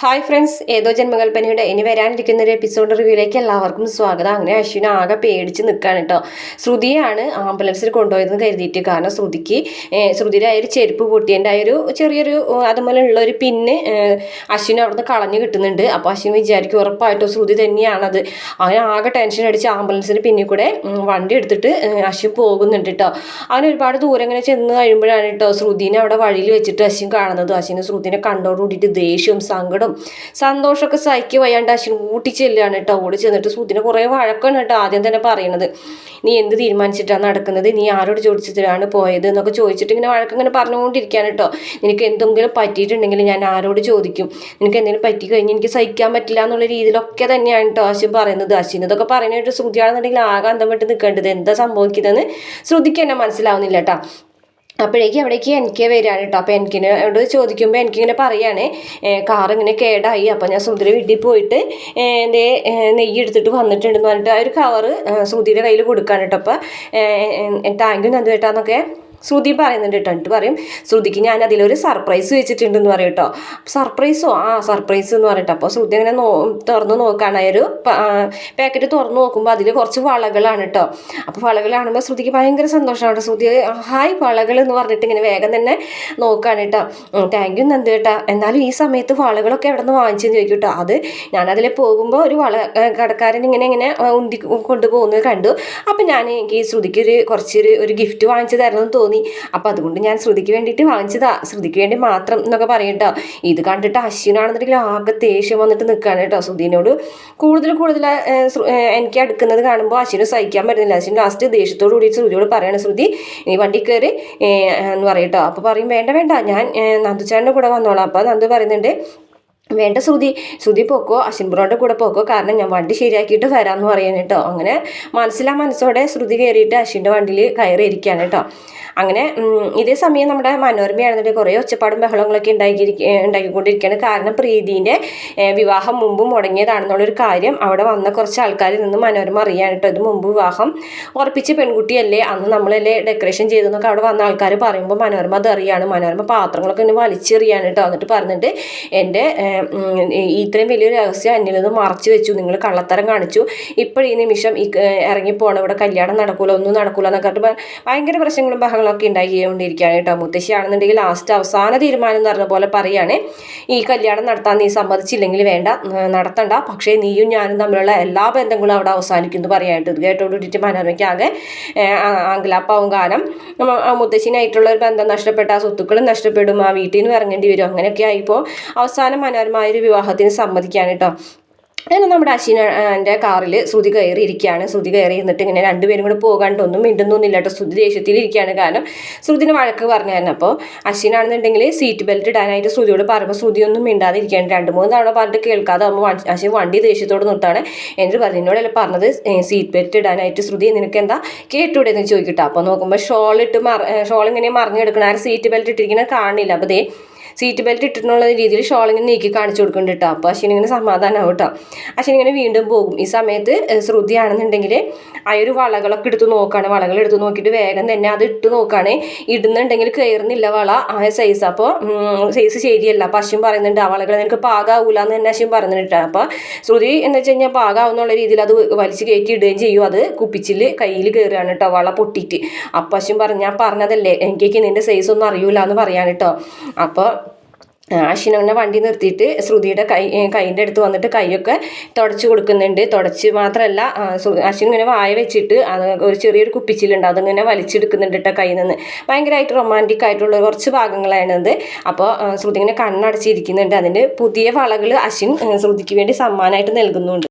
Hi friends ഏതോ ജന്മകൽപ്പനയുടെ ഇനി വരാനിരിക്കുന്ന ഒരു എപ്പിസോഡ് റിവ്യൂയിലേക്ക് എല്ലാവർക്കും സ്വാഗതം. അങ്ങനെ അശ്വിൻ ആകെ പേടിച്ച് നിൽക്കുകയാണ് കേട്ടോ ശ്രുതിയാണ് ആംബുലൻസിൽ കൊണ്ടുപോയതെന്ന് കരുതിയിട്ട് കാരണം ശ്രുതിക്ക് ശ്രുതിയുടെ ആ ഒരു ചെരുപ്പ് പൊട്ടിയതിന്റെ ആ ഒരു ചെറിയൊരു അതുപോലെയുള്ള ഒരു പിന്ന് അശ്വിൻ അവിടുന്ന് കളഞ്ഞു കിട്ടുന്നുണ്ട്. അപ്പോൾ അശ്വിൻ വിചാരിക്കും ഉറപ്പായിട്ടും ശ്രുതി തന്നെയാണത്. അങ്ങനെ ആകെ ടെൻഷൻ അടിച്ച് ആംബുലൻസിന് പിന്നിൽ കൂടെ വണ്ടി എടുത്തിട്ട് അശ്വിൻ പോകുന്നുണ്ട് കേട്ടോ അങ്ങനെ ഒരുപാട് ദൂരം ഇങ്ങനെ ചെന്ന് കഴിയുമ്പോഴാണ് കേട്ടോ ശ്രുതിനെ അവിടെ വഴിയിൽ വെച്ചിട്ട് അശ്വിൻ കാണുന്നത്. അശ്വിന് ശ്രുതിനെ കണ്ടോട് കൂടിയിട്ട് ദേഷ്യവും സങ്കടവും സന്തോഷമൊക്കെ സഹിക്ക്. വയ്യാണ്ട് അശ്വിൻ ഊട്ടി ചെല്ലുകയാണ് കേട്ടോ. ഓടി ചെന്നിട്ട് സുധിനെ കുറേ വഴക്കാണ് കേട്ടോ ആദ്യം തന്നെ പറയണത്. നീ എന്ത് തീരുമാനിച്ചിട്ടാണ് നടക്കുന്നത്? നീ ആരോട് ചോദിച്ചിട്ടാണ് പോയത്? എന്നൊക്കെ ചോദിച്ചിട്ട് ഇങ്ങനെ വഴക്കിങ്ങനെ പറഞ്ഞുകൊണ്ടിരിക്കുകയാണ് കേട്ടോ. നിനക്ക് എന്തെങ്കിലും പറ്റിയിട്ടുണ്ടെങ്കിൽ ഞാൻ ആരോട് ചോദിക്കും? നിനക്ക് എന്തെങ്കിലും പറ്റി കഴിഞ്ഞ് എനിക്ക് സഹിക്കാൻ പറ്റില്ല എന്നുള്ള രീതിയിലൊക്കെ തന്നെയാണ് കേട്ടോ അശ്വിൻ പറയുന്നത്. അശ്വിൻ ഇതൊക്കെ പറയുന്നതായിട്ട് ശ്രുതിയാണെന്നുണ്ടെങ്കിൽ ആകെ അന്തം വിട്ട് നിൽക്കേണ്ടത് എന്താ സംഭവിക്കുന്നതെന്ന് ശ്രുതിക്ക് തന്നെ മനസ്സിലാവുന്നില്ല കേട്ടോ. അപ്പോഴേക്കും അവിടേക്ക് എനിക്ക് വരികയാണ് കേട്ടോ അപ്പോൾ എനിക്കിനോട് ചോദിക്കുമ്പോൾ എനിക്കിങ്ങനെ പറയുകയാണ് കാർ ഇങ്ങനെ കേടായി. അപ്പോൾ ഞാൻ സുന്ദരി വീട്ടിൽ പോയിട്ട് എന്റെ നെയ്യ് എടുത്തിട്ട് വന്നിട്ടുണ്ടെന്ന് പറഞ്ഞിട്ട് ആ ഒരു കവറ് സുന്ദരിയുടെ കയ്യിൽ കൊടുക്കുകയാണ് കേട്ടോ അപ്പോൾ താങ്ക് യു നന്ദു ചേട്ടാന്നൊക്കെ ശ്രുതി പറയുന്നുണ്ട് കേട്ടോ. എന്നിട്ട് പറയും ശ്രുതിക്ക് ഞാൻ അതിലൊരു സർപ്രൈസ് വെച്ചിട്ടുണ്ടെന്ന് പറയും കേട്ടോ. സർപ്രൈസോ ആ സർപ്രൈസ് എന്ന് പറഞ്ഞിട്ട് അപ്പോൾ ശ്രുതി അങ്ങനെ നോ തുറന്ന് നോക്കുകയാണ് ഒരു പാക്കറ്റ് തുറന്ന് നോക്കുമ്പോൾ അതിൽ കുറച്ച് വളകളാണ് കേട്ടോ. അപ്പോൾ വളകൾ കാണുമ്പോൾ ശ്രുതിക്ക് ഭയങ്കര സന്തോഷമാണ് ശ്രുതി ഹായ് വളകൾ എന്ന് പറഞ്ഞിട്ട് ഇങ്ങനെ വേഗം തന്നെ നോക്കുകയാണ് കേട്ടോ. താങ്ക് യു നന്ദി കേട്ടാ എന്നാലും ഈ സമയത്ത് വളകളൊക്കെ എവിടെ നിന്ന് വാങ്ങിച്ചെന്ന് ചോദിക്കും കേട്ടോ. അത് ഞാനതിൽ പോകുമ്പോൾ ഒരു വള കടക്കാരൻ ഇങ്ങനെ ഇങ്ങനെ ഉന്തി കൊണ്ടുപോകുന്നത് കണ്ടു. അപ്പോൾ ഞാൻ എനിക്ക് ശ്രുതിക്ക് ഒരു കുറച്ചൊരു ഒരു ഗിഫ്റ്റ് വാങ്ങിച്ചു തരണമെന്ന് തോന്നി. അപ്പോൾ അതുകൊണ്ട് ഞാൻ ശ്രുതിക്ക് വേണ്ടിയിട്ട് വാങ്ങിച്ചതാ. ശ്രുതിക്ക് വേണ്ടി മാത്രം എന്നൊക്കെ പറയട്ടോ ഇത് കണ്ടിട്ട് അശ്വിനാണെന്നുണ്ടെങ്കിൽ ആകെ ദേഷ്യം വന്നിട്ട് നിൽക്കുകയാണ് കേട്ടോ ശ്രുതിനോട്. കൂടുതൽ കൂടുതൽ എനിക്ക് അടുക്കുന്നത് കാണുമ്പോൾ അശ്വിന് സഹിക്കാൻ പറ്റുന്നില്ല. അശ്വിൻ ലാസ്റ്റ് ദേഷ്യത്തോട് കൂടി ശ്രുതിയോട് പറയണം ശ്രുതി നീ വണ്ടി കയറി എന്ന് പറയട്ടോ അപ്പോൾ പറയും വേണ്ട വേണ്ട. ഞാൻ ഏ, കൂടെ വന്നോളാം. അപ്പോൾ നന്ദു പറയുന്നുണ്ട് വേണ്ട ശ്രുതി ശ്രുതി പോക്കോ അശ്വിൻ ബ്രോയുടെ കൂടെ പോക്കോ കാരണം ഞാൻ വണ്ടി ശരിയാക്കിയിട്ട് വരാമെന്ന് പറയുന്നത് കേട്ടോ. അങ്ങനെ മനസ്സിലാ മനസ്സോടെ ശ്രുതി കയറിയിട്ട് അശ്വിന്റെ വണ്ടിയിൽ കയറി ഇരിക്കുകയാണ് കേട്ടോ. അങ്ങനെ ഇതേ സമയം നമ്മുടെ മനോരമയാണെന്നുണ്ടെങ്കിൽ കുറേ ഒച്ചപ്പാടും ബഹളങ്ങളൊക്കെ ഉണ്ടാക്കിയിരിക്കുക ഉണ്ടാക്കിക്കൊണ്ടിരിക്കുകയാണ് കാരണം പ്രീതിന്റെ വിവാഹം മുമ്പ് മുടങ്ങിയതാണെന്നുള്ളൊരു കാര്യം അവിടെ വന്ന കുറച്ച് ആൾക്കാരിൽ നിന്ന് മനോരമ അറിയാൻ കേട്ടോ. ഇത് മുമ്പ് വിവാഹം ഉറപ്പിച്ച പെൺകുട്ടിയല്ലേ? അന്ന് നമ്മളല്ലേ ഡെക്കറേഷൻ ചെയ്തെന്നൊക്കെ അവിടെ വന്ന ആൾക്കാർ പറയുമ്പോൾ മനോരമ അത് അറിയാണ്. മനോരമ പാത്രങ്ങളൊക്കെ ഇങ്ങനെ വലിച്ചെറിയാണ് കേട്ടോ. എന്നിട്ട് പറഞ്ഞിട്ട് എന്റെ ഇത്രയും വലിയൊരു രഹസ്യം നിന്ന് മറച്ചു വെച്ചു. നിങ്ങൾ കള്ളത്തരം കാണിച്ചു. ഇപ്പോൾ ഈ നിമിഷം ഈ ഇറങ്ങിപ്പോണം ഇവിടെ കല്യാണം നടക്കൂല ഒന്നും നടക്കൂല എന്നൊക്കെ ഭയങ്കര പ്രശ്നങ്ങളും ബഹളമൊക്കെ ഉണ്ടാക്കിക്കൊണ്ടിരിക്കുകയാണ് കേട്ടോ മുത്തശ്ശിയാണെന്നുണ്ടെങ്കിൽ ലാസ്റ്റ് അവസാന തീരുമാനം എന്ന് പറഞ്ഞ പോലെ പറയാണ്. ഈ കല്യാണം നടത്താൻ നീ സമ്മതിച്ചില്ലെങ്കിൽ വേണ്ട നടത്തണ്ട. പക്ഷേ നീയും ഞാനും തമ്മിലുള്ള എല്ലാ ബന്ധങ്ങളും അവിടെ അവസാനിക്കും എന്ന് പറയാനായിട്ട് ഇത് കേട്ടോണ്ടിട്ട് മനോരമയ്ക്കാകെ ആംഗലാപ്പാവും കാലം മുത്തശ്ശിനായിട്ടുള്ള ഒരു ബന്ധം നഷ്ടപ്പെട്ട ആ സ്വത്തുക്കളും നഷ്ടപ്പെടും ആ വീട്ടിൽ നിന്ന് ഇറങ്ങേണ്ടി വരും. അങ്ങനെയൊക്കെ ആയിപ്പോൾ അവസാനം മനോരമായ ഒരു വിവാഹത്തിന് സമ്മതിക്കാണ് കേട്ടോ അങ്ങനെ നമ്മുടെ അശ്വിനെ കാറിൽ ശ്രുതി കയറി ഇരിക്കുകയാണ് ശ്രുതി കയറി ഇരുന്നിട്ട് ഇങ്ങനെ രണ്ടുപേരും കൂടെ പോകാണ്ട് ഒന്നും മിണ്ടുന്നൊന്നുമില്ല കേട്ടോ ശ്രുതി ദേഷ്യത്തിൽ ഇരിക്കുകയാണ്. കാരണം ശ്രുതിന് വഴക്ക് പറഞ്ഞായിരുന്നു അപ്പോൾ അശ്വിനാണെന്നുണ്ടെങ്കിൽ സീറ്റ് ബെൽറ്റ് ഇടാനായിട്ട് ശ്രുതിയോട് പറയുമ്പോൾ ശ്രുതി ഒന്നും മിണ്ടാതെ ഇരിക്കുകയാണ്. രണ്ട് മൂന്ന് തവണ പറഞ്ഞിട്ട് കേൾക്കാതെ ആകുമ്പോൾ അശ്വിൻ വണ്ടി ദേഷ്യത്തോട് നിർത്താണ് എന്നിട്ട് പറഞ്ഞു എന്നോടല്ല പറഞ്ഞത്? സീറ്റ് ബെൽറ്റ് ഇടാനായിട്ട് ശ്രുതി നിനക്ക് എന്താ കേട്ടൂടെ എന്ന് ചോദിക്കട്ടോ അപ്പോൾ നോക്കുമ്പോൾ ഷോൾ ഇട്ട് മറ ഷോൾ ഇങ്ങനെ മറിഞ്ഞു കിടക്കണം ആരും സീറ്റ് ബെൽറ്റ് ഇട്ടിരിക്കുന്നത് കാണില്ല അപ്പോൾ ദേ സീറ്റ് ബെൽറ്റ് ഇട്ടിട്ടുള്ള രീതിയിൽ ഷോൾ ഇങ്ങനെ നീക്കി കാണിച്ചു കൊടുക്കുന്നുണ്ട് കേട്ടോ അപ്പോൾ അശ്വിൻ ഇങ്ങനെ സമാധാനമാവും കേട്ടോ അശ്വിൻ ഇങ്ങനെ വീണ്ടും പോകും. ഈ സമയത്ത് ശ്രുതിയാണെന്നുണ്ടെങ്കിൽ ആ ഒരു വളകളൊക്കെ എടുത്ത് നോക്കുകയാണ് വളകൾ എടുത്ത് നോക്കിയിട്ട് വേഗം തന്നെ അത് ഇട്ട് നോക്കുകയാണ് ഇടുന്നുണ്ടെങ്കിൽ കയറുന്നില്ല വള. ആ സൈസ് അപ്പോൾ സൈസ് ശരിയല്ല. അപ്പോൾ അശ്വിൻ പറയുന്നുണ്ട് ആ വളകൾ നിനക്ക് പാകാവൂല എന്ന് തന്നെ അശ്വിൻ പറയുന്നുണ്ട് അപ്പോൾ ശ്രുതി എന്ന് വെച്ച് കഴിഞ്ഞാൽ പാകാവുന്നുള്ള രീതിയിൽ അത് വലിച്ചു കയറ്റി ഇടുകയും ചെയ്യും. അത് കുപ്പിച്ചിൽ കയ്യിൽ കയറുകയാണ് കേട്ടോ വള പൊട്ടിയിട്ട്. അപ്പം അശ്വിൻ പറഞ്ഞു ഞാൻ പറഞ്ഞതല്ലേ എനിക്ക് നിന്റെ സൈസ് ഒന്നും അറിയൂല എന്ന് പറയാണ് കേട്ടോ അപ്പോൾ അശ്വിനെ വണ്ടി നിർത്തിയിട്ട് ശ്രുതിയുടെ കൈ കൈന്റെ അടുത്ത് വന്നിട്ട് കൈയൊക്കെ തുടച്ച് കൊടുക്കുന്നുണ്ട്. തുടച്ച് മാത്രമല്ല ആ, അശ്വിൻ ഇങ്ങനെ വായ വെച്ചിട്ട് ഒരു ചെറിയൊരു കുപ്പിച്ചിലുണ്ട്. അതിങ്ങനെ വലിച്ചെടുക്കുന്നുണ്ട് കേട്ടോ കയ്യിൽ നിന്ന്. ഭയങ്കരമായിട്ട് റൊമാന്റിക് ആയിട്ടുള്ള കുറച്ച് ഭാഗങ്ങളാണത്. അപ്പോൾ ശ്രുതി ഇങ്ങനെ കണ്ണടച്ചിരിക്കുന്നുണ്ട്. അതിന്റെ പുതിയ വളകൾ അശ്വിൻ ശ്രുതിക്ക് വേണ്ടി സമ്മാനമായിട്ട് നൽകുന്നുണ്ട്.